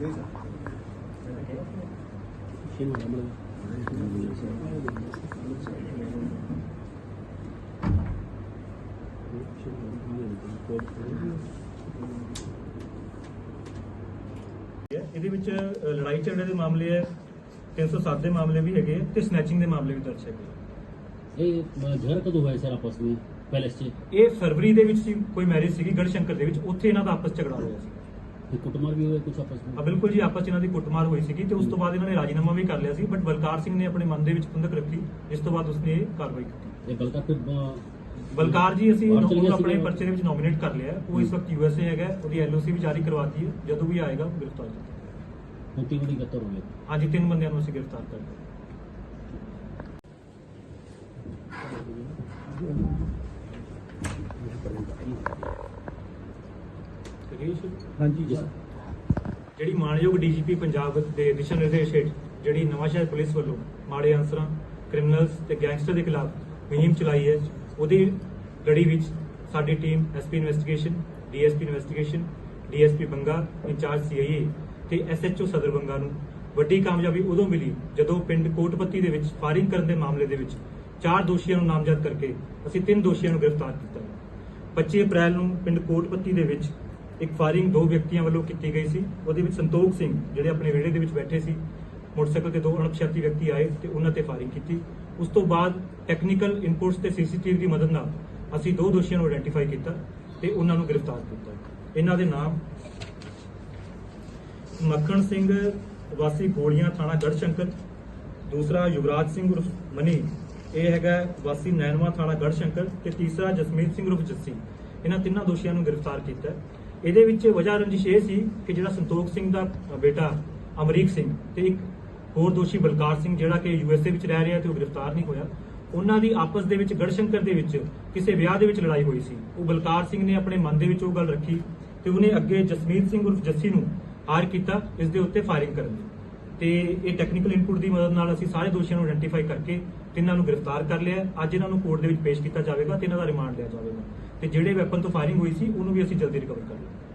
ਹੈ। ਇਹਦੇ ਵਿੱਚ ਅ, ਲੜਾਈ ਝਗੜੇ ਦੇ ਮਾਮਲੇ ਹੈ 307 ਦੇ ਮਾਮਲੇ ਵੀ ਹੈਗੇ ਤੇ ਸਨੈਚਿੰਗ ਦੇ ਮਾਮਲੇ ਵੀ ਦਰਜ ਹੈਗੇ ਆ। ਇਹ ਝਗੜਾ ਕਦੋਂ ਹੋਇਆ ਸਰ ਆਪਸ ਵਿੱਚ ਪੈਲੇਸ 'ਚ ਇਹ ਫਰਵਰੀ ਦੇ ਵਿੱਚ ਸੀ ਕੋਈ ਮੈਰਿਜ ਸੀਗੀ ਗੜਸ਼ੰਕਰ ਦੇ ਵਿੱਚ ਉੱਥੇ ਇਹਨਾਂ ਦਾ ਆਪਸ 'ਚ ਝਗੜਾ ਹੋਇਆ ਸੀ ਤੇ ਕੁੱਟਮਾਰ ਵੀ ਹੋਇਆ ਕੁਝ ਆਪਸ ਵਿੱਚ ਬਿਲਕੁਲ ਜੀ ਆਪਸ 'ਚ ਇਹਨਾਂ ਦੀ ਕੁੱਟਮਾਰ ਹੋਈ ਸੀਗੀ ਤੇ ਉਸ ਤੋਂ ਬਾਅਦ ਇਹਨਾਂ ਨੇ ਰਾਜੀਨਾਮਾ ਵੀ ਕਰ ਲਿਆ ਸੀ ਬਟ ਬਲਕਾਰ ਸਿੰਘ ਨੇ ਆਪਣੇ ਮਨ ਦੇ ਵਿੱਚ ਖੁੰਦਕ ਰੱਖੀ ਇਸ ਤੋਂ ਬਾਅਦ ਉਸਨੇ ਇਹ ਕਾਰਵਾਈ ਕੀਤੀ ਇਹ ਬਲਕਾ ਫਿਰ ਅ, ਬਲਕਾਰ ਜੀ ਅਸੀਂ ਉਹਨੂੰ ਆਪਣੇ। ਪਰਚੇ ਦੇ ਵਿੱਚ ਨੋਮੀਨੇਟ ਕਰ ਲਿਆ। ਉਹ ਇਸ ਵਕਤ ਯੂਐਸਏ ਹੈਗਾ। ਉਹਦੀ ਐਲਓਸੀ ਵੀ ਜਾਰੀ ਕਰਵਾਤੀ ਹੈ ਜਦੋਂ ਵੀ ਆਏਗਾ ਗ੍ਰਿਫਤਾਰ ਹੁਣ ਤਿੰਨ ਬੜੀ ਗਤਰ ਹੋ ਗਿਆ ਹਾਂਜੀ ਤਿੰਨ ਬੰਦਿਆਂ ਨੂੰ ਅਸੀਂ ਗ੍ਰਿਫਤਾਰ ਕਰ ਲਿਆ ਹਾਂਜੀ ਜੀ। ਜਿਹੜੀ ਮਾਨਯੋਗ ਡੀਜੀਪੀ ਪੰਜਾਬ ਦੇ ਦਿਸ਼ਾ ਨਿਰਦੇਸ਼ ਹੇਠ ਜਿਹੜੀ ਨਵਾਂਸ਼ਹਿਰ ਪੁਲਿਸ ਵੱਲੋਂ ਮਾੜੇ ਅਨਸਰਾਂ ਕ੍ਰਿਮੀਨਲਸ ਤੇ ਗੈਂਗਸਟਰ ਦੇ ਖਿਲਾਫ ਮੁਹਿੰਮ ਚਲਾਈ ਹੈ ਉਹਦੀ ਲੜੀ ਵਿੱਚ ਸਾਡੀ team SP investigation DSP investigation DSP Banga incharge CIA ਤੇ ਐਸਐਚਓ ਸਦਰ ਬੰਗਾ ਨੂੰ ਵੱਡੀ ਕਾਮਯਾਬੀ ਉਦੋਂ ਮਿਲੀ ਜਦੋਂ ਪਿੰਡ ਕੋਟਪੱਤੀ ਦੇ ਵਿੱਚ ਫਾਇਰਿੰਗ ਕਰਨ ਦੇ ਮਾਮਲੇ ਦੇ ਵਿੱਚ ਚਾਰ ਦੋਸ਼ੀਆਂ ਨੂੰ ਨਾਮਜ਼ਦ ਕਰਕੇ ਅਸੀਂ ਤਿੰਨ ਦੋਸ਼ੀਆਂ ਨੂੰ ਗ੍ਰਿਫਤਾਰ ਕੀਤਾ। ਹੈ 25 ਅਪ੍ਰੈਲ ਨੂੰ ਪਿੰਡ ਕੋਟਪੱਤੀ ਦੇ ਵਿੱਚ ਇੱਕ ਫਾਇਰਿੰਗ ਦੋ ਵਿਅਕਤੀਆਂ ਵੱਲੋਂ ਕੀਤੀ ਗਈ ਸੀ। ਉਹਦੇ ਵਿੱਚ ਸੰਤੋਖ ਸਿੰਘ ਜਿਹੜੇ ਆਪਣੇ ਵਿਹੜੇ ਦੇ ਵਿੱਚ ਬੈਠੇ ਸੀ, ਮੋਟਰਸਾਈਕਲ ਤੇ ਦੋ ਅਣਪਛਾਤੀ ਵਿਅਕਤੀ ਆਏ ਤੇ ਉਹਨਾਂ ਤੇ ਫਾਇਰਿੰਗ ਕੀਤੀ। ਉਸ ਤੋਂ ਬਾਅਦ ਟੈਕਨੀਕਲ ਇਨਪੁਟਸ ਤੇ ਸੀਸੀਟੀਵੀ ਦੀ ਮਦਦ ਨਾਲ ਅਸੀਂ ਦੋ ਦੋਸ਼ੀਆਂ ਨੂੰ ਆਇਡੈਂਟੀਫਾਈ ਕੀਤਾ ਤੇ ਉਹਨਾਂ ਨੂੰ ਗ੍ਰਿਫਤਾਰ ਕੀਤਾ। ਇਹਨਾਂ ਦੇ ਨਾਮ ਮੱਖਣ ਸਿੰਘ, ਵਾਸੀ ਗੋਲੀਆਂ ਥਾਣਾ ਗੜਸ਼ੰਕਰ। ਦੂਸਰਾ ਯੁਵਰਾਜ ਸਿੰਘ ਉਰਫ ਮਨੀ। ਇਹ ਹੈਗਾ ਵਾਸੀ ਨੈਨਵਾ, ਥਾਣਾ ਗੜਸ਼ੰਕਰ। ਤੇ ਤੀਸਰਾ ਜਸਮੀਤ ਸਿੰਘ ਉਰਫ ਜੱਸੀ। ਇਹਨਾਂ ਤਿੰਨਾਂ ਦੋਸ਼ੀਆਂ ਨੂੰ ਗ੍ਰਿਫਤਾਰ ਕੀਤਾ। ਇਹਦੇ ਵਿੱਚ ਵਜ੍ਹਾ ਰੰਜਿਸ਼ ਇਹ ਸੀ ਕਿ ਜਿਹੜਾ ਸੰਤੋਖ ਸਿੰਘ ਦਾ ਬੇਟਾ ਅਮਰੀਕ ਸਿੰਘ ਤੇ ਇੱਕ ਹੋਰ ਦੋਸ਼ੀ ਬਲਕਾਰ ਸਿੰਘ ਜਿਹੜਾ ਕਿ ਯੂਐਸਏ ਵਿੱਚ ਰਹਿ ਰਿਹਾ ਤੇ ਉਹ ਗ੍ਰਿਫਤਾਰ ਨਹੀਂ ਹੋਇਆ, ਉਹਨਾਂ ਦੀ ਆਪਸ ਦੇ ਵਿੱਚ ਗੜਸ਼ੰਕਰ ਦੇ ਵਿੱਚ ਕਿਸੇ ਵਿਆਹ ਦੇ ਵਿੱਚ ਲੜਾਈ ਹੋਈ ਸੀ। ਉਹ ਬਲਕਾਰ ਸਿੰਘ ਨੇ ਆਪਣੇ ਮਨ ਦੇ ਵਿੱਚ ਉਹ ਗੱਲ ਰੱਖੀ ਤੇ ਉਹਨੇ ਅੱਗੇ ਜਸਮੀਤ ਸਿੰਘ ਉਰਫ ਜੱਸੀ ਨੂੰ ਹਾਰ ਕੀਤਾ, ਇਸ ਦੇ ਉੱਤੇ ਫਾਇਰਿੰਗ ਕਰਨ ਦੀ। ਤੇ ਇਹ ਟੈਕਨੀਕਲ ਇਨਪੁਟ ਦੀ ਮਦਦ ਨਾਲ ਅਸੀਂ ਸਾਰੇ ਦੋਸ਼ੀਆਂ ਨੂੰ ਆਇਡੈਂਟੀਫਾਈ ਕਰਕੇ ਤਿੰਨਾਂ ਨੂੰ ਗ੍ਰਿਫਤਾਰ ਕਰ ਲਿਆ। ਅੱਜ ਇਹਨਾਂ ਨੂੰ ਕੋਰਟ ਦੇ ਵਿੱਚ ਪੇਸ਼ ਕੀਤਾ ਜਾਵੇਗਾ ਤੇ ਇਹਨਾਂ ਦਾ ਰਿਮਾਂਡ ਲਿਆ ਜਾਵੇਗਾ। ਤੇ ਜਿਹੜੇ ਵੈਪਨ ਤੋਂ ਫਾਇਰਿੰਗ ਹੋਈ ਸੀ ਉਹਨੂੰ ਵੀ ਅਸੀਂ ਜਲਦੀ ਰਿਕਵਰ ਕਰ ਲਿਆ